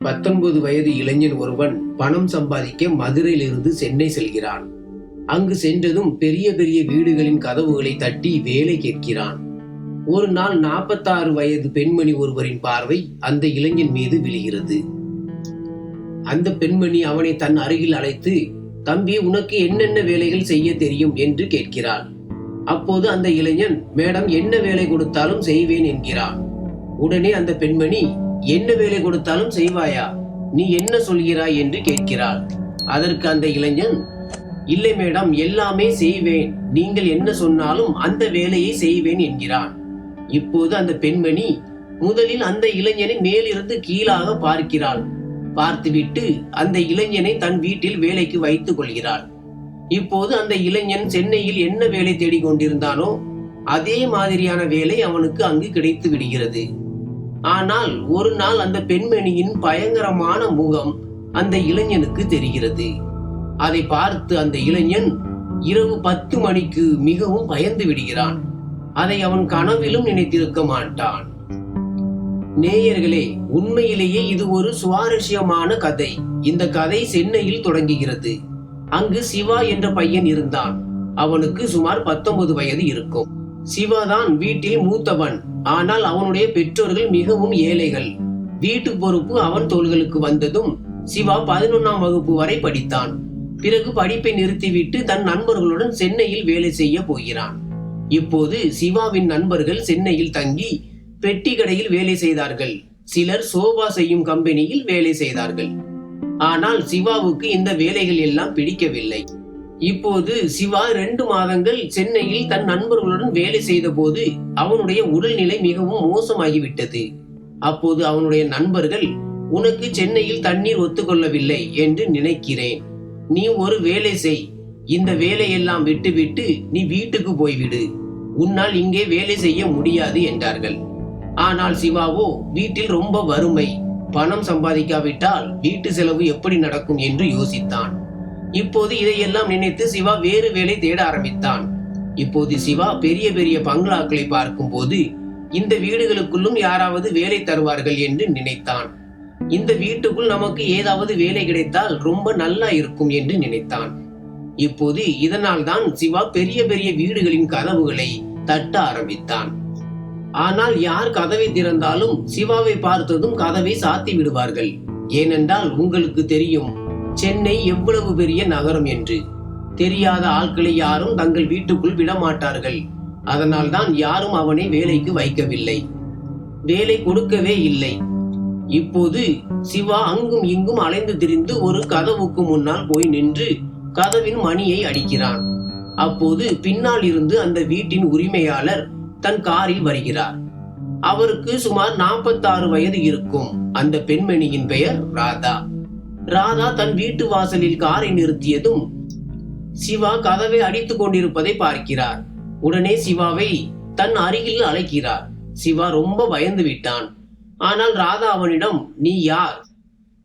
பத்தொன்பது வயது இளைஞன் ஒருவன் பணம் சம்பாதிக்க மதுரையிலிருந்து சென்னை செல்கிறான். அங்கு சென்றதும் பெரிய பெரிய வீடுகளின் கதவுகளை தட்டி வேலை கேட்கிறான். ஒரு நாள் நாற்பத்தாறு வயது பெண்மணி ஒருவரின் பார்வை அந்த இளைஞன் மீது விழுகிறது. அந்த பெண்மணி அவனை தன் அருகில் அழைத்து தம்பி உனக்கு என்னென்ன வேலைகள் செய்ய தெரியும்? என்று கேட்கிறாள். அப்போது அந்த இளைஞன் மேடம் என்ன வேலை கொடுத்தாலும் செய்வேன் என்கிறான். உடனே அந்த பெண்மணி என்ன வேலை கொடுத்தாலும் செய்வாயா? நீ என்ன சொல்கிறாய் என்று கேட்கிறாள். அதற்கு அந்த இளைஞன் இல்லை மேடம் எல்லாமே செய்வேன். நீங்கள் என்ன சொன்னாலும் அந்த வேலையை செய்வேன் என்கிறான். இப்போது அந்த பெண்மணி முதலில் அந்த இளைஞனை மேலிருந்து கீழாக பார்க்கிறாள். பார்த்துவிட்டு அந்த இளைஞனை தன் வீட்டில் வேலைக்கு வைத்துக் கொள்கிறாள். இப்போது அந்த இளைஞன் சென்னையில் என்ன வேலை தேடிக் கொண்டிருந்தானோ அதே மாதிரியான வேலை அவனுக்கு அங்கு கிடைத்து விடுகிறது. ஆனால் ஒரு நாள் அந்த பெண்மணியின் பயங்கரமான முகம் அந்த இளைஞனுக்கு தெரிகிறது. அதை பார்த்து அந்த இளைஞன் இரவு பத்து மணிக்கு மிகவும் பயந்து விடுகிறான். அதை அவன் கனவிலும் நினைத்திருக்க மாட்டான். நேயர்களே உண்மையிலேயே இது ஒரு சுவாரஸ்யமான கதை. இந்த கதை சென்னையில் தொடங்குகிறது. அங்கு சிவா என்ற பையன் இருந்தான். அவனுக்கு சுமார் பத்தொன்பது வயது இருக்கும். சிவா தான் வீட்டில் மூத்தவன். ஆனால் அவனுடைய பெற்றோர்கள் மிகவும் ஏழைகள். வீட்டு பொறுப்பு அவன் தோள்களுக்கு வந்ததும் சிவா பதினொன்னாம் வகுப்பு வரை படித்தான். பிறகு படிப்பை நிறுத்திவிட்டு தன் நண்பர்களுடன் சென்னையில் வேலை செய்ய போகிறான். இப்போது சிவாவின் நண்பர்கள் சென்னையில் தங்கி பெட்டி கடையில் வேலை செய்தார்கள். சிலர் சோபா செய்யும் கம்பெனியில் வேலை செய்தார்கள். ஆனால் சிவாவுக்கு இந்த வேலைகள் எல்லாம் பிடிக்கவில்லை. இப்போது சிவா ரெண்டு மாதங்கள் சென்னையில் தன் நண்பர்களுடன் வேலை செய்த போது அவனுடைய உடல்நிலை மிகவும் மோசமாகிவிட்டது. அப்போது அவனுடைய நண்பர்கள் உனக்கு சென்னையில் தண்ணீர் ஒத்துக்கொள்ளவில்லை என்று நினைக்கிறேன். நீ ஒரு வேலை செய். இந்த வேலையெல்லாம் விட்டுவிட்டு நீ வீட்டுக்கு போய்விடு. உன்னால் இங்கே வேலை செய்ய முடியாது என்றார்கள். ஆனால் சிவாவோ வீட்டில் ரொம்ப வறுமை. பணம் சம்பாதிக்காவிட்டால் வீட்டு செலவு எப்படி நடக்கும்? என்று யோசித்தான். இப்போது இதையெல்லாம் நினைத்து சிவா வேறு வேலை தேட ஆரம்பித்தான். இப்போது சிவா பெரிய பெரிய பங்களாக்களை பார்க்கும்போது இந்த வீடுகளுக்குள்ளும் யாராவது வேலை தருவார்கள் என்று நினைத்தான். இந்த வீட்டுக்குள் நமக்கு ஏதாவது வேலை கிடைத்தால் ரொம்ப நல்லா இருக்கும் என்று நினைத்தான். இப்போது இதனால் தான் சிவா பெரிய பெரிய வீடுகளின் கதவுகளை தட்ட ஆரம்பித்தான். ஆனால் யார் கதவை திறந்தாலும் சிவாவை பார்த்ததும் கதவை சாத்தி விடுவார்கள் ஏனென்றால் உங்களுக்கு தெரியும் சென்னை எவ்வளவு பெரிய நகரம் என்று. தெரியாத ஆட்களை யாரும் தங்கள் வீட்டுக்குள் விடமாட்டார்கள். அதனால் தான் யாரும் அவனை வேலைக்கு வைக்கவில்லை. வேலை கொடுக்கவே இல்லை. இப்போது சிவா அங்கும் இங்கும் அலைந்து திரிந்து ஒரு கதவுக்கு முன்னால் போய் நின்று கதவின் மணியை அடிக்கிறான். அப்போது பின்னால் இருந்து அந்த வீட்டின் உரிமையாளர் தன் காரில் வருகிறார். அவருக்கு சுமார் 46 வயது இருக்கும். அந்த பெண்மணியின் பெயர் ராதா. ராதா தன் வீட்டு வாசலில் காரை நிறுத்தியதும் சிவா கதவை அடித்துக் கொண்டிருப்பதை பார்க்கிறார். உடனே சிவாவை தன் அருகில் அழைக்கிறார். சிவா ரொம்ப பயந்து விட்டான். ஆனால் ராதா அவனிடம் நீ யார்?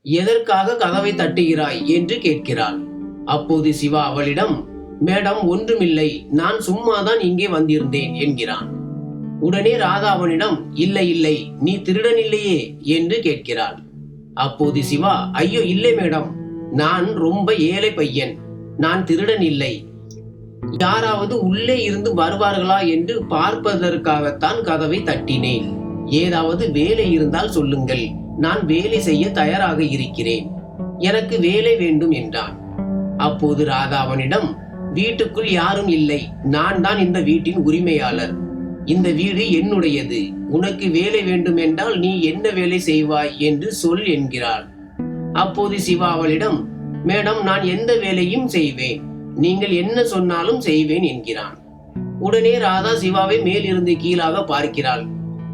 எதற்காக கதவை தட்டுகிறாய்? என்று கேட்கிறாள். அப்போது சிவா அவளிடம் மேடம் ஒன்றுமில்லை. நான் சும்மாதான் இங்கே வந்திருந்தேன் என்கிறான். உடனே ராதா அவனிடம் இல்லை இல்லை. நீ திருடனில்லையே என்று கேட்கிறாள். அப்போது சிவா ஐயோ இல்லை மேடம். நான் ரொம்ப ஏழை பையன். நான் திருடன் இல்லை. யாராவது உள்ளே இருந்து வருவார்களா என்று பார்ப்பதற்காகத்தான் கதவை தட்டினேன். ஏதாவது வேலை இருந்தால் சொல்லுங்கள். நான் வேலை செய்ய தயாராக இருக்கிறேன். எனக்கு வேலை வேண்டும் என்றான். அப்போது ராதா அவனிடம் வீட்டுக்குள் யாரும் இல்லை. நான் தான் இந்த வீட்டின் உரிமையாளர். இந்த வீடு என்னுடையது. உனக்கு வேலை வேண்டும் என்றால் நீ என்ன வேலை செய்வாய் என்று சொல் என்கிறாள். அப்போது சிவா அவளிடம் மேடம் நான் எந்த வேலையும் செய்வேன். நீங்கள் என்ன சொன்னாலும் செய்வேன் என்கிறான். உடனே ராதா சிவாவை மேலிருந்து கீழாக பார்க்கிறாள்.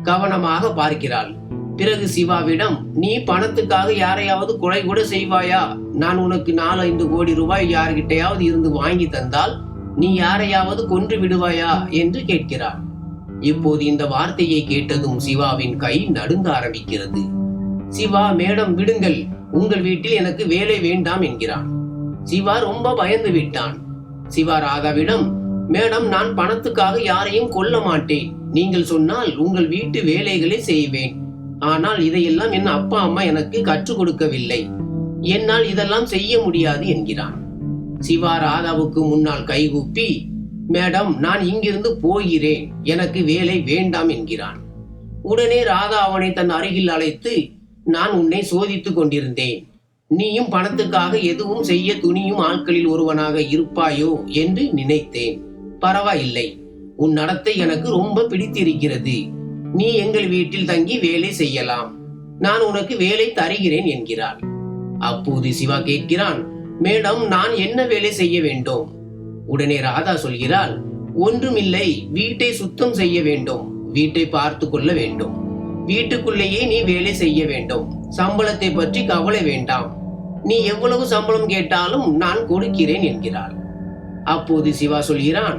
கவனமாக பார்க்கிறாள். பிறகு சிவாவிடம் நீ பணத்துக்காக யாரையாவது கொலை கூட செய்வாயா? நான் உனக்கு நாலு ஐந்து கோடி ரூபாய் யார்கிட்டையாவது இருந்து வாங்கி தந்தால் நீ யாரையாவது கொன்று விடுவாயா? என்று கேட்கிறாள். இப்போது இந்த வார்த்தையை கேட்டதும் சிவாவின் கை நடுங்க ஆரம்பிக்கிறது. சிவா மேடம் விடுங்கள். உங்கள் வீட்டில் எனக்கு வேலை வேண்டாம் என்கிறான். சிவா ரொம்ப பயந்து விட்டான். சிவா ராதாவிடம் மேடம் நான் பணத்துக்காக யாரையும் கொல்ல மாட்டேன். நீங்கள் சொன்னால் உங்கள் வீட்டு வேலைகளை செய்வேன். ஆனால் இதையெல்லாம் என் அப்பா அம்மா எனக்கு கற்றுக் கொடுக்கவில்லை. என்னால் இதெல்லாம் செய்ய முடியாது என்கிறான். சிவா ராதாவுக்கு முன்னால் கைகூப்பி மேடம் நான் இங்கிருந்து போகிறேன். எனக்கு வேலை வேண்டாம் என்கிறான். உடனே ராதா அவனை தன் அருகில் அழைத்து நான் உன்னை சோதித்துக் கொண்டிருந்தேன். நீயும் பணத்துக்காக எதுவும் செய்ய துணியும் ஆட்களில் ஒருவனாக இருப்பாயோ? என்று நினைத்தேன். பரவாயில்லை. உன் நடத்தை எனக்கு ரொம்ப பிடித்திருக்கிறது. நீ எங்கள் வீட்டில் தங்கி வேலை செய்யலாம். நான் உனக்கு வேலை தருகிறேன் என்கிறாள் அப்போது சிவா கேட்கிறான் மேடம் நான் என்ன வேலை செய்ய வேண்டும்? உடனே ராதா சொல்கிறாள் ஒன்றுமில்லை வீட்டை சுத்தம் செய்ய வேண்டும் வீட்டை பார்த்து கொள்ள வேண்டும். வீட்டுக்குள்ளேயே நீ வேலை செய்ய வேண்டும் சம்பளத்தை பற்றி கவலை வேண்டாம். நீ எவ்வளவு சம்பளம் கேட்டாலும் நான் கொடுக்கிறேன் என்கிறாள். அப்போது சிவா சொல்கிறான்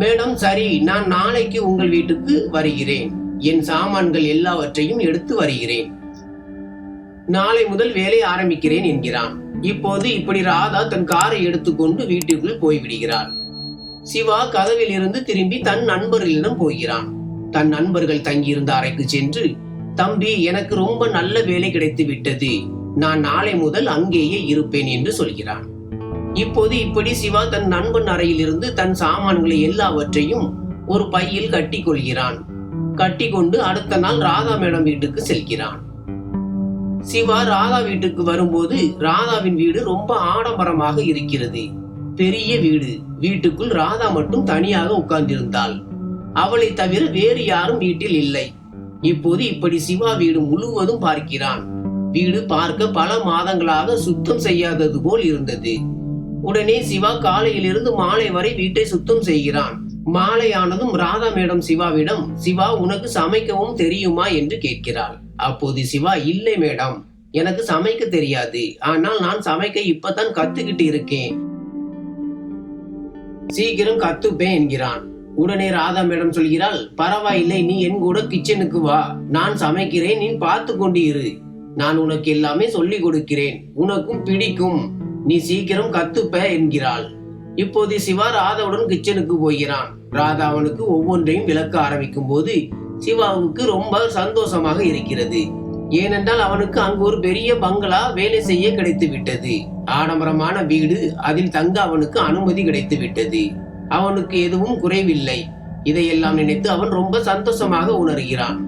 மேடம் சரி நான் நாளைக்கு உங்கள் வீட்டுக்கு வருகிறேன். என் சாமான்கள் எல்லாவற்றையும் எடுத்து வருகிறேன். நாளை முதல் வேலை ஆரம்பிக்கிறேன் என்கிறான். இப்போது இப்படி ராதா தன் காரை எடுத்துக்கொண்டு வீட்டுக்குள் போய்விடுகிறாள். சிவா கதவில் இருந்து திரும்பி தன் நண்பர்களிடம் போகிறான். தன் நண்பர்கள் தங்கியிருந்த அறைக்கு சென்று தம்பி எனக்கு ரொம்ப நல்ல வேலை கிடைத்து விட்டது. நான் நாளை முதல் அங்கேயே இருப்பேன் என்று சொல்கிறான். இப்போது இப்படி சிவா தன் நண்பன் அறையிலிருந்து தன் சாமான்களை எல்லாவற்றையும் ஒரு பையில் கட்டி கொள்கிறான் கட்டி கொண்டு அடுத்த நாள் ராதா மேடம் வீட்டுக்கு செல்கிறான். சிவா ராதா வீட்டுக்கு வரும்போது ராதாவின் வீடு ரொம்ப ஆடம்பரமாக இருக்கிறது. பெரிய வீடு. வீட்டுக்குள் ராதா மட்டும் தனியாக உட்கார்ந்திருந்தாள். அவளை தவிர வேறு யாரும் வீட்டில் இல்லை. இப்போது இப்படி சிவா வீடு முழுவதும் பார்க்கிறான். வீடு பார்க்க பல மாதங்களாக சுத்தம் செய்யாதது போல் இருந்தது. உடனே சிவா காலையிலிருந்து மாலை வரை வீட்டை சுத்தம் செய்கிறான். மாலையானதும் ராதா மேடம் சிவாவிடம் சிவா உனக்கு சமைக்கவும் தெரியுமா? என்று கேட்கிறாள். அப்போது சிவா இல்லை மேடம் எனக்கு சமைக்க தெரியாது. ஆனால் நான் சமைக்க இப்பதான் கத்துக்கிட்டு இருக்கேன் சீக்கிரம் கத்துப்பேன் என்கிறான். உடனே ராதா மேடம் சொல்கிறாள் பரவாயில்லை நீ என் கூட கிச்சனுக்கு வா. நான் சமைக்கிறேன் நீ பார்த்து கொண்டு இரு நான் உனக்கு எல்லாமே சொல்லி கொடுக்கிறேன். உனக்கும் பிடிக்கும். நீ சீக்கிரம் கத்துப்ப என்கிறாள். இப்போது சிவா ராதாவுடன் கிச்சனுக்கு போகிறான். ராதா அவனுக்கு ஒவ்வொன்றையும் விளக்க ஆரம்பிக்கும் போது சிவாவுக்கு ரொம்ப சந்தோஷமாக இருக்கிறது. ஏனென்றால் அவனுக்கு அங்கு ஒரு பெரிய பங்களா வேலை செய்ய கிடைத்து விட்டது. ஆடம்பரமான வீடு அதில் தங்க அவனுக்கு அனுமதி கிடைத்து விட்டது. அவனுக்கு எதுவும் குறைவில்லை. இதையெல்லாம் நினைத்து அவன் ரொம்ப சந்தோஷமாக உணர்கிறான்.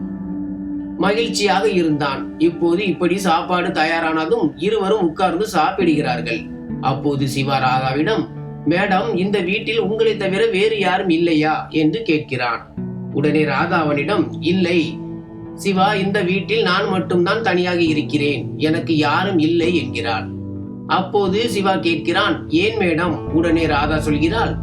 மகிழ்ச்சியாக இருந்தான். இப்போது இப்படி சாப்பாடு தயாரானதும் இருவரும் உட்கார்ந்து சாப்பிடுகிறார்கள். அப்போது சிவா ராதாவிடம் மேடம் இந்த வீட்டில் உங்களை தவிர வேறு யாரும் இல்லையா? என்று கேட்கிறான். உடனே ராதா அவனிடம் இல்லை சிவா இந்த வீட்டில் நான் மட்டும்தான் தனியாக இருக்கிறேன். எனக்கு யாரும் இல்லை என்கிறாள். அப்போது சிவா கேட்கிறான் ஏன் மேடம்? உடனே ராதா சொல்கிறாள்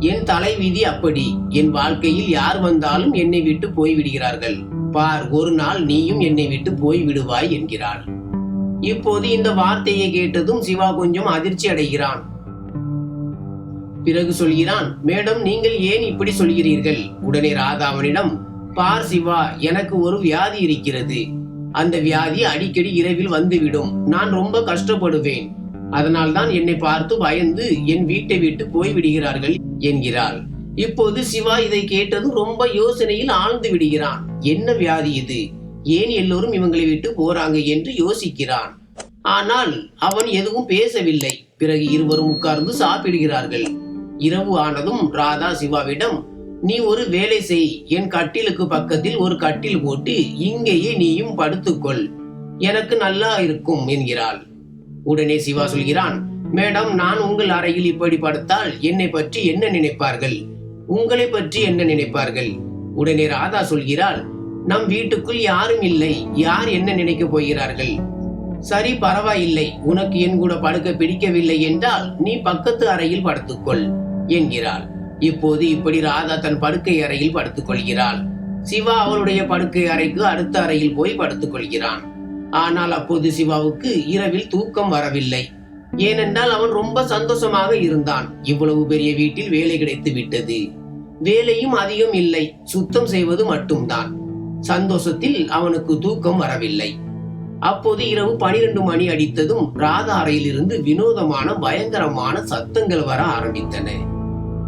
என் தலைவிதி அப்படி. என் வாழ்க்கையில் யார் வந்தாலும் என்னை விட்டு போய் விடுகிறார்கள். பார் ஒரு நாள் நீயும் என்னை விட்டு போய் விடுவாய் என்கிறாள். இப்போது இந்த வார்த்தையை கேட்டதும் சிவா கொஞ்சம் அதிர்ச்சி அடைகிறான். பிறகு சொல்கிறான் மேடம் நீங்கள் ஏன் இப்படி சொல்கிறீர்கள்? உடனே ராதாவனிடம் பார் சிவா எனக்கு ஒரு வியாதி இருக்கிறது. அந்த வியாதி அடிக்கடி இரவில் வந்துவிடும். நான் ரொம்ப கஷ்டப்படுவேன். அதனால் தான் என்னை பார்த்து பயந்து என் வீட்டை விட்டு போய் விடுகிறார்கள் என்கிறாள். இப்போது சிவா இதை கேட்டதும் ரொம்ப யோசனையில் ஆழ்ந்து விடுகிறான். என்ன வியாதி இது? ஏன் எல்லோரும் இவங்களை விட்டு போறாங்க? என்று யோசிக்கிறான். ஆனால் அவன் எதுவும் பேசவில்லை. பிறகு இருவரும் உட்கார்ந்து சாப்பிடுகிறார்கள். இரவு ஆனதும் ராதா சிவாவிடம் நீ ஒரு வேலை செய். என் கட்டிலுக்கு பக்கத்தில் ஒரு கட்டில் போட்டு இங்கேயே நீயும் படுத்துக்கொள். எனக்கு நல்லா இருக்கும் என்கிறாள். உடனே சிவா சொல்கிறான் மேடம் நான் உங்கள் அறையில் இப்படி படுத்தால் என்னை பற்றி என்ன நினைப்பார்கள்? உங்களை பற்றி என்ன நினைப்பார்கள்? உடனே ராதா சொல்கிறாள் நம் வீட்டுக்குள் யாரும் இல்லை. யார் என்ன நினைக்க போகிறார்கள்? சரி பரவாயில்லை. உனக்கு என் கூட படுக்க பிடிக்கவில்லை என்றால் நீ பக்கத்து அறையில் படுத்துக்கொள். என்கிறாள். இப்போது இப்படி ராதா தன் படுக்கை அறையில் படுத்துக் கொள்கிறாள். சிவா அவளுடைய படுக்கை அறைக்கு அடுத்த அறையில் போய் படுத்துக் கொள்கிறான். ஆனால் அப்போது சிவாவுக்கு இரவில் தூக்கம் வரவில்லை. ஏனென்றால் அவன் ரொம்ப சந்தோஷமாக இருந்தான். இவ்வளவு பெரிய வீட்டில் வேலை கிடைத்து விட்டது. வேலையும் அதிகம் இல்லை. சுத்தம் செய்வது மட்டும்தான். சந்தோஷத்தில் அவனுக்கு தூக்கம் வரவில்லை. அப்போது இரவு பனிரெண்டு மணி அடித்ததும் ராதா அறையிலிருந்து வினோதமான பயங்கரமான சத்தங்கள் வர ஆரம்பித்தன.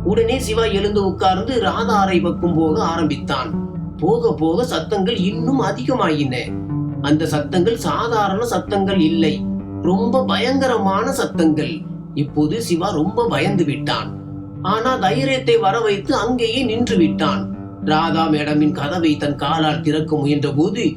உடனே சிவா எழுந்து உட்கார்ந்து ராதா அறை பக்கம் போக ஆரம்பித்தான். போக போக சத்தங்கள் இன்னும் அதிகமாயின. அந்த சத்தங்கள் சாதாரண சத்தங்கள் இல்லை. ரொம்ப பயங்கரமான சத்தங்கள். இப்போது சிவா ரொம்ப பயந்து விட்டான். ஆனா தைரியத்தை வர வைத்து அங்கேயே நின்று விட்டான். ராதா மேடமின் கதவை தன் காலால் திறக்க முயன்ற போது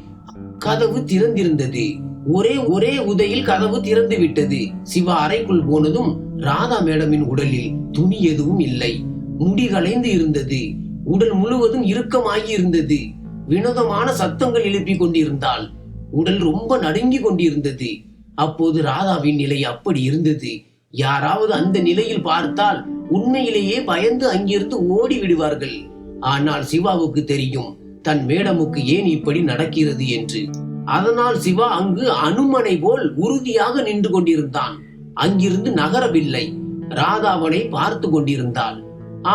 கதவு திறந்திருந்தது. ஒரே ஒரே உதையில் கதவு திறந்து விட்டது. சிவா அறைக்குள் போனதும் ராதா மேடமின் உடலில் துணி எதுவும் இல்லை. முடி கலைந்து இருந்தது. உடல் முழுவதும் இறுக்கமாகி இருந்தது வினோதமான சத்தங்கள் எழுப்பி கொண்டிருந்தாள். உடல் ரொம்ப நடுங்கி கொண்டிருந்தது. அப்போது ராதாவின் நிலை அப்படி இருந்தது. யாராவது அந்த நிலையில் பார்த்தால் உண்மையிலேயே பயந்து அங்கிருந்து ஓடி விடுவார்கள். ஆனால் சிவாவுக்கு தெரியும் தன் மேடமுக்கு ஏன் இப்படி நடக்கிறது என்று. அதனால் சிவா அங்கு அனுமனை போல் உறுதியாக நின்று கொண்டிருந்தான். அங்கிருந்து நகரவில்லை. ராதாவனை பார்த்து கொண்டிருந்தாள்.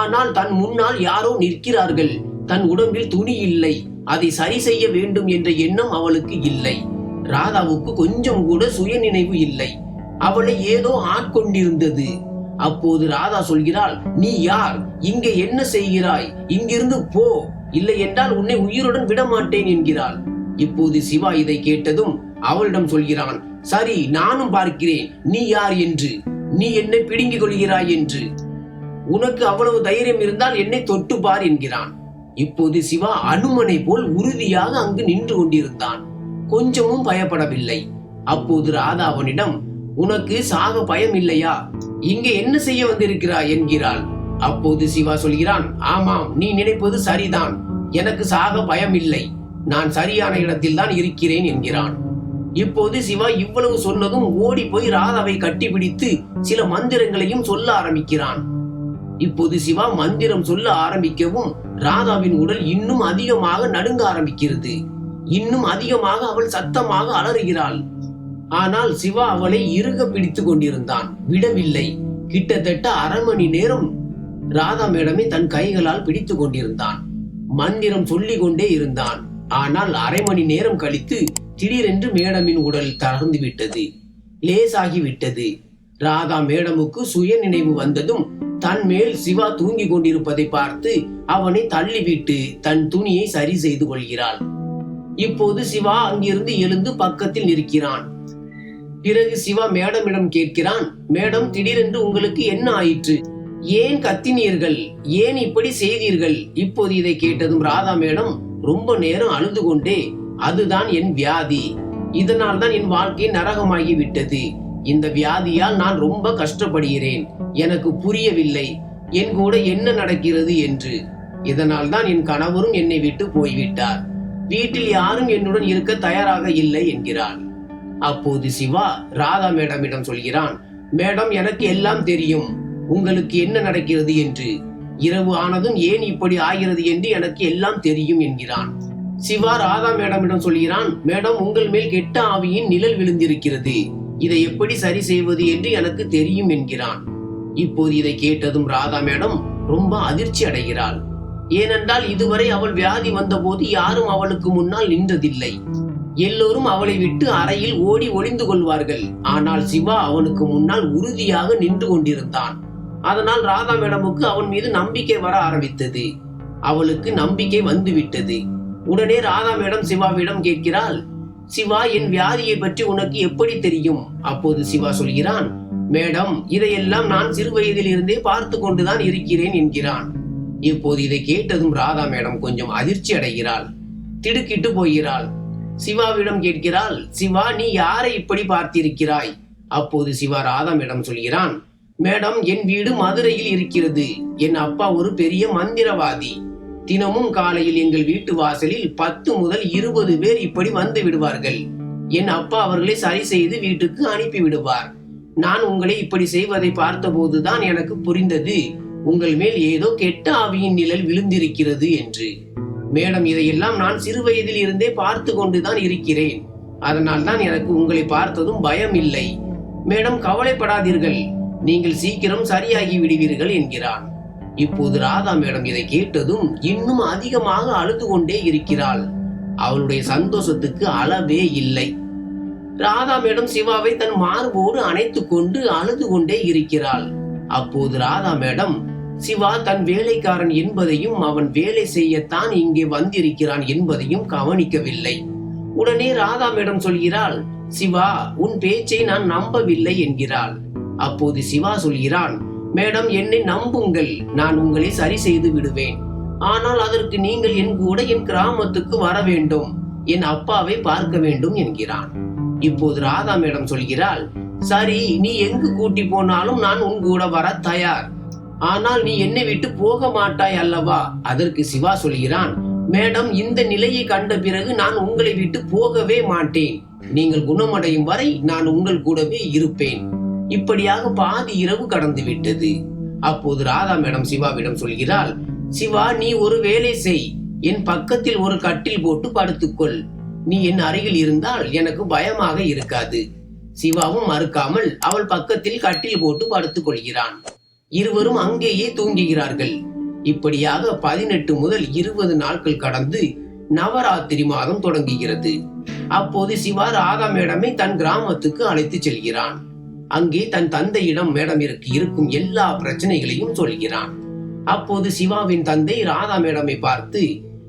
ஆனால் தன் முன்னால் யாரோ நிற்கிறார்கள். தன் உடம்பில் துணி இல்லை. அதை சரி செய்ய வேண்டும் என்ற எண்ணம் அவளுக்கு இல்லை. ராதாவுக்கு கொஞ்சம் கூட சுயநினைவு இல்லை. அவளை ஏதோ ஆட்கொண்டிருந்தது. அப்போது ராதா சொல்கிறாள் நீ யார்? இங்கே என்ன செய்கிறாய்? இங்கிருந்து போ. இல்லை என்றால் உன்னை உயிருடன் விட மாட்டேன் என்கிறாள். இப்போது சிவா இதை கேட்டதும் அவளிடம் சொல்கிறான் சரி நானும் பார்க்கிறேன். நீ யார் என்று? நீ என்னை பிடுங்கிக் கொள்கிறாய் என்று. உனக்கு அவ்வளவு தைரியம் இருந்தால் என்னை தொட்டு பார் என்கிறான். இப்போது சிவா அனுமனை போல் உறுதியாக அங்கு நின்று கொண்டிருந்தான். கொஞ்சமும் பயப்படவில்லை. அப்போது ராதா அவனிடம் உனக்கு சாக பயம் இல்லையா? இங்கே என்ன செய்ய வந்திருக்கிறாய்? என்கிறாள். அப்போது சிவா சொல்கிறான் ஆமாம் நீ நினைப்பது சரிதான். எனக்கு சாக பயம் இல்லை. நான் சரியான இடத்தில்தான் இருக்கிறேன் என்கிறான். இப்போது சிவா இவ்வளவு சொன்னதும் ஓடி போய் ராதாவை கட்டிப்பிடித்து சில மந்திரங்களையும் சொல்ல ஆரம்பிக்கிறான். இப்போது சிவா மந்திரம் சொல்ல ஆரம்பிக்கவும் ராதாவின் உடல் இன்னும் அதிகமாக நடுங்க ஆரம்பிக்கிறது. இன்னும் அதிகமாக அவள் சத்தமாக அலறுகிறாள். ஆனால் சிவா அவளை இறுக பிடித்து கொண்டிருந்தான். விடவில்லை. கிட்டத்தட்ட அரை மணி நேரம் ராதா மேடமே தன் கைகளால் பிடித்துக் கொண்டிருந்தான். மந்திரம் சொல்லிக் கொண்டே இருந்தான். ஆனால் அரை மணி நேரம் கழித்து திடீரென்று மேடமின் உடல் தளர்ந்து விட்டது. லேசாகிவிட்டது ராதா மேடமுக்கு சுய நினைவு வந்ததும் தன் மேல் சிவா தூங்கிக் கொண்டிருப்பதை பார்த்து அவனை தள்ளிவிட்டு தன் துணியை சரி செய்து கொள்கிறாள். இப்போது சிவா அங்கிருந்து எழுந்து பக்கத்தில் நிற்கிறான். பிறகு சிவா மேடமிடம் கேட்கிறான் மேடம் திடீரென்று உங்களுக்கு என்ன ஆயிற்று? ஏன் கத்தினீர்கள்? ஏன் இப்படி செய்தீர்கள்? இப்போது இதை கேட்டதும் ராதா மேடம் ரொம்ப நேரம் அழுது கொண்டே அதுதான் என் வியாதி. இதனால் தான் என் வாழ்க்கை நரகமாகி விட்டது இந்த வியாதியால் நான் ரொம்ப கஷ்டப்படுகிறேன். எனக்கு புரியவில்லை. என் கூட என்ன நடக்கிறது என்று. இதனால் தான் என் கணவரும் என்னை விட்டு போய்விட்டார். வீட்டில் யாரும் என்னுடன் இருக்க தயாராக இல்லை என்கிறாள் அப்போது சிவா ராதா மேடமிடம் சொல்கிறான் மேடம் எனக்கு எல்லாம் தெரியும். உங்களுக்கு என்ன நடக்கிறது என்று. இரவு ஆனதும் ஏன் இப்படி ஆகிறது என்று எனக்கு எல்லாம் தெரியும் என்கிறான். சிவா ராதா மேடமிடம் சொல்கிறான் மேடம் உங்கள் மேல் கெட்ட ஆவியின் நிழல் விழுந்திருக்கிறது. இதை எப்படி சரி செய்வது என்று எனக்கு தெரியும் என்கிறான். இப்போது இதை கேட்டதும் ராதா மேடம் ரொம்ப அதிர்ச்சி அடைகிறாள். ஏனென்றால் இதுவரை அவள் வியாதி வந்தபோது யாரும் அவளுக்கு முன்னால் நின்றதில்லை. எல்லோரும் அவளை விட்டு அறையில் ஓடி ஒளிந்து கொள்வார்கள். ஆனால் சிவா அவனுக்கு முன்னால் உறுதியாக நின்று கொண்டிருந்தான். அதனால் ராதா மேடமுக்கு அவன் மீது நம்பிக்கை வர ஆரம்பித்தது. அவளுக்கு நம்பிக்கை வந்துவிட்டது. உடனே ராதா மேடம் சிவாவிடம் கேட்கிறாள் சிவா என் வியாதியை பற்றி உனக்கு எப்படி தெரியும்? அப்போது சிவா சொல்கிறான் மேடம் இதையெல்லாம் நான் சிறு வயதில் இருந்தே பார்த்து கொண்டுதான் இருக்கிறேன் என்கிறான். இப்போது இதை கேட்டதும் ராதா மேடம் கொஞ்சம் அதிர்ச்சி அடைகிறாள் திடுக்கிட்டு போகிறாள். சிவாவிடம் கேட்கிறாள் சிவா நீ யாரை இப்படி பார்த்திருக்கிறாய்? அப்போது சிவா ராதா மேடம் சொல்கிறான் மேடம் என் வீடு மதுரையில் இருக்கிறது. என் அப்பா ஒரு பெரிய மந்திரவாதி. தினமும் காலையில் எங்கள் வீட்டு வாசலில் பத்து முதல் இருபது பேர் இப்படி வந்து விடுவார்கள். என் அப்பா அவர்களை சரி செய்து வீட்டுக்கு அனுப்பி விடுவார். நான் உங்களை இப்படி செய்வதை பார்த்தபோதுதான் எனக்கு புரிந்தது. உங்கள் மேல் ஏதோ கெட்ட ஆவியின் நிழல் விழுந்திருக்கிறது என்று. மேடம் இதையெல்லாம் நான் சிறு வயதில் இருந்தே பார்த்து கொண்டுதான் இருக்கிறேன். அதனால் தான் எனக்கு உங்களை பார்த்ததும் பயம் இல்லை மேடம் கவலைப்படாதீர்கள். நீங்கள் சீக்கிரம் சரியாகி விடுவீர்கள் என்கிறான். இப்போது ராதா மேடம் இதை கேட்டதும் இன்னும் அதிகமாக அழுது கொண்டே இருக்கிறாள். அவளுடைய சந்தோஷத்துக்கு அளவே இல்லை. ராதா மேடம் சிவாவை தன் மார்போடு அணைத்துக் கொண்டு அழுது கொண்டே இருக்கிறாள். அப்போது ராதா மேடம் சிவா தன் வேலைக்காரன் என்பதையும் அவன் வேலை செய்யத்தான் இங்கே வந்திருக்கிறான் என்பதையும் கவனிக்கவில்லை. உடனே ராதா மேடம் சொல்கிறாள் சிவா உன் பேச்சை நான் நம்பவில்லை என்கிறாள். அப்போது சிவா சொல்கிறான் மேடம் என்னை நம்புங்கள். நான் உங்களை சரி செய்து விடுவேன். ஆனால் அதற்கு நீங்கள் என் கூட என் கிராமத்துக்கு வர வேண்டும். என் அப்பாவை பார்க்க வேண்டும் என்கிறான். இப்போது ராதா மேடம் சொல்கிறாள் சரி நீ எங்கு கூட்டி போனாலும் நான் உன் கூட வர தயார். ஆனால் நீ என்னை விட்டு போக மாட்டாய் அல்லவா? அதற்கு சிவா சொல்கிறான் மேடம் இந்த நிலையை கண்ட பிறகு நான் உங்களை விட்டு போகவே மாட்டேன். நீங்கள் குணமடையும் வரை நான் உங்கள் கூடவே இருப்பேன். இப்படியாக பாதி இரவு கடந்து விட்டது. அப்போது ராதா மேடம் சிவாவிடம் சொல்கிறாள் சிவா நீ ஒரு வேலை செய். என் பக்கத்தில் ஒரு கட்டில் போட்டு படுத்துக்கொள். நீ என் அருகில் இருந்தால் எனக்கு பயமாக இருக்காது. சிவாவும் மறுக்காமல் அவள் பக்கத்தில் கட்டில் போட்டு படுத்துக் கொள்கிறான் இருவரும் அங்கேயே தூங்குகிறார்கள். இப்படியாக பதினெட்டு முதல் இருபது நாட்கள் கடந்து நவராத்திரி மாதம் தொடங்குகிறது. அப்போது சிவா ராதா மேடமை தன் கிராமத்துக்கு அழைத்து செல்கிறான். அங்கே தன் தந்தையிடம் மேடமிற்கு இருக்கும் எல்லா பிரச்சனைகளையும் சொல்கிறான். அப்போது சிவாவின் தந்தை ராதா மேடமை பார்த்து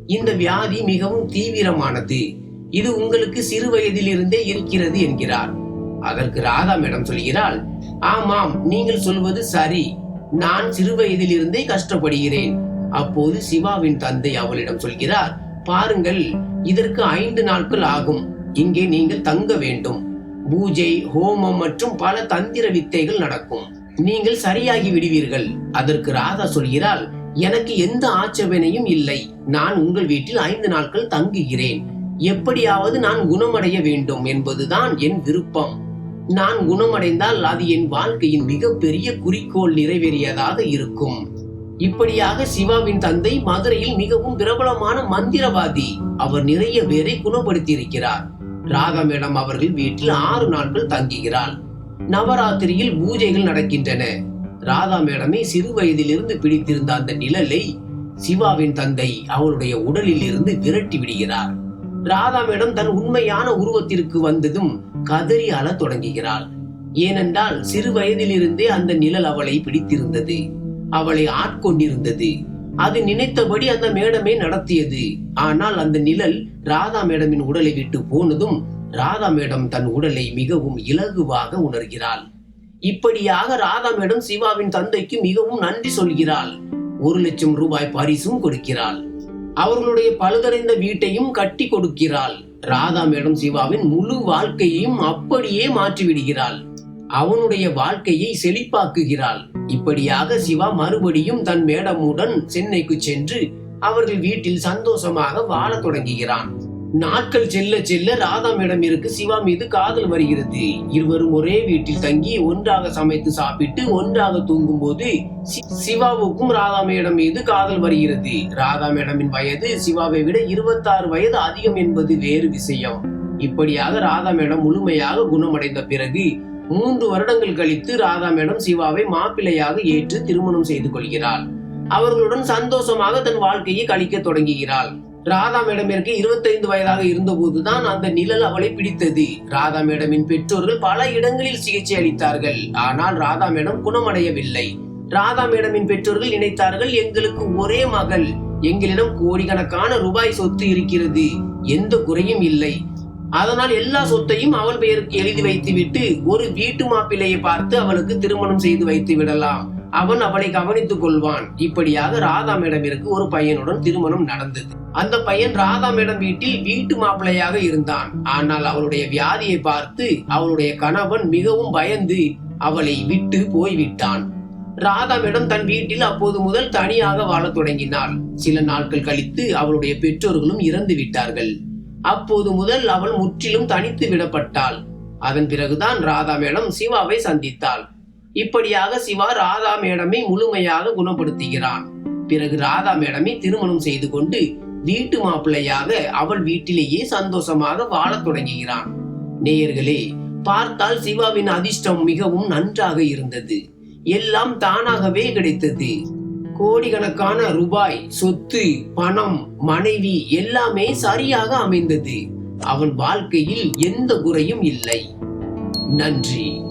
இந்த வியாதி மிகவும் தீவிரமானது. இது உங்களுக்கு சிறு வயதிலிருந்தே இருக்கிறது என்கிறார். அதற்கு ராதா மேடம் சொல்கிறாள் ஆமாம் நீங்கள் சொல்வது சரி. நான் சிறு வயதிலிருந்தே கஷ்டப்படுகிறேன். அப்போது சிவாவின் தந்தை அவளிடம் சொல்கிறார் பாருங்கள் இதற்கு ஐந்து நாட்கள் ஆகும். இங்கே நீங்கள் தங்க வேண்டும். பூஜை ஹோமம் மற்றும் பல தந்திர வித்தைகள் நடக்கும். நீங்கள் சரியாகி விடுவீர்கள். அதற்கு ராதா சொல்கிறாள் எனக்கு எந்த ஆட்சேபனையும் இல்லை. நான் உங்கள் வீட்டில் ஐந்து நாட்கள் தங்குகிறேன். எப்படியாவது நான் குணமடைய வேண்டும் என்பதுதான் என் விருப்பம். நான் குணமடைந்தால் அது என் வாழ்க்கையின் மிகப்பெரிய குறிக்கோள் நிறைவேறியதாக இருக்கும். இப்படியாக சிவாவின் தந்தை மதுரையில் மிகவும் பிரபலமான மந்திரவாதி. அவர் நிறைய பேரை குணப்படுத்தியிருக்கிறார். இருக்கிறார் ராதா மேடம் அவர்கள் வீட்டில் ஆறு நாட்கள் தங்குகிறாள். நவராத்திரியில் பூஜைகள் நடக்கின்றன. ராதா மேடமே சிறு வயதிலிருந்து பிடித்திருந்த அந்த நிழலை சிவாவின் தந்தை அவளுடைய உடலில் இருந்து விரட்டி விடுகிறார். ராதா மேடம் தன் உண்மையான உருவத்திற்கு வந்ததும் கதறி அழத் தொடங்குகிறாள். ஏனென்றால் சிறு வயதிலிருந்தே அந்த நிழல் அவளை பிடித்திருந்தது. அவளை ஆட்கொண்டிருந்தது. அது நினைத்தபடி அந்த மேடமே நடத்தியது. ஆனால் அந்த நிழல் ராதா மேடமின் உடலை விட்டு போனதும் ராதா மேடம் தன் உடலை மிகவும் இலகுவாக உணர்கிறாள். இப்படியாக ராதா மேடம் சிவாவின் தந்தைக்கு மிகவும் நன்றி சொல்கிறாள். ஒரு லட்சம் ரூபாய் பரிசும் கொடுக்கிறாள். அவர்களுடைய பழுதடைந்த வீட்டையும் கட்டி கொடுக்கிறாள். ராதா மேடம் சிவாவின் முழு வாழ்க்கையையும் அப்படியே மாற்றிவிடுகிறாள். அவனுடைய வாழ்க்கையை செழிப்பாக்குகிறாள். இப்படியாக சிவா மறுபடியும் தன் மேடமுடன் சென்னைக்கு சென்று அவர்கள் வீட்டில் சந்தோஷமாக வாழத் தொடங்குகிறான். நாட்கள் செல்ல செல்ல ராதா மேடம் இருக்கு சிவா மீது காதல் வருகிறது. இருவரும் ஒரே வீட்டில் தங்கி ஒன்றாக சமைத்து சாப்பிட்டு ஒன்றாக தூங்கும் போது சிவாவுக்கும் ராதா மேடம் மீது காதல் வருகிறது. ராதா மேடமின் வயது சிவாவை விட இருபத்தாறு வயது அதிகம் என்பது வேறு விஷயம். இப்படியாக ராதா மேடம் முழுமையாக குணமடைந்த பிறகு மூன்று வருடங்கள் கழித்து ராதா மேடம் சிவாவை மாப்பிள்ளையாக ஏற்று திருமணம் செய்து கொள்கிறாள். அவர்களுடன் சந்தோஷமாக தன் வாழ்க்கையை கழிக்க தொடங்குகிறாள். ராதா மேடமிற்கு இருபத்தைந்து வயதாக இருந்தபோதுதான் அந்த நிழல் அவளை பிடித்தது. ராதா மேடமின் பெற்றோர்கள் பல இடங்களில் சிகிச்சை அளித்தார்கள். ஆனால் ராதா மேடம் குணமடையவில்லை. ராதா மேடமின் பெற்றோர்கள் நினைத்தார்கள் எங்களுக்கு ஒரே மகள். எங்களிடம் கோடிக்கணக்கான ரூபாய் சொத்து இருக்கிறது. எந்த குறையும் இல்லை. அதனால் எல்லா சொத்தையும் அவள் பெயருக்கு எழுதி வைத்துவிட்டு ஒரு வீட்டு மாப்பிள்ளையை பார்த்து அவளுக்கு திருமணம் செய்து வைத்து விடலாம். அவன் அவளை கவனித்துக் கொள்வான். இப்படியாக ராதா மேடமிற்கு ஒரு பையனுடன் திருமணம் நடந்தது. அந்த பையன் ராதா மேடம் வீட்டில் வீட்டு மாப்பிள்ளையாக இருந்தான். ஆனால் அவளுடைய வியாதியை பார்த்து அவளுடைய கணவன் மிகவும் பயந்து அவளை விட்டு போய்விட்டான். ராதா மேடம் தன் வீட்டில் அப்போது முதல் தனியாக வாழத் தொடங்கினாள். சில நாட்கள் கழித்து அவளுடைய பெற்றோர்களும் இறந்து விட்டார்கள். அப்போது முதல் அவள் முற்றிலும் தனித்து விடப்பட்டாள். அதன் பிறகுதான் ராதா மேடம் சிவாவை சந்தித்தாள். இப்படியாக சிவா ராதா மேடமை முழுமையாக குணப்படுத்துகிறான். பிறகு ராதா மேடமை திருமணம் செய்து கொண்டு வீட்டு மாப்பிள்ளையாக அவள் வீட்டிலேயே சந்தோஷமாக வாழத் தொடங்குகிறான். நேயர்களே பார்த்தால் சிவாவின் அதிர்ஷ்டம் மிகவும் நன்றாக இருந்தது. எல்லாம் தானாகவே கிடைத்தது. கோடிக்கணக்கான ரூபாய் சொத்து பணம் மனைவி எல்லாமே சரியாக அமைந்தது. அவன் வாழ்க்கையில் எந்த குறையும் இல்லை. நன்றி.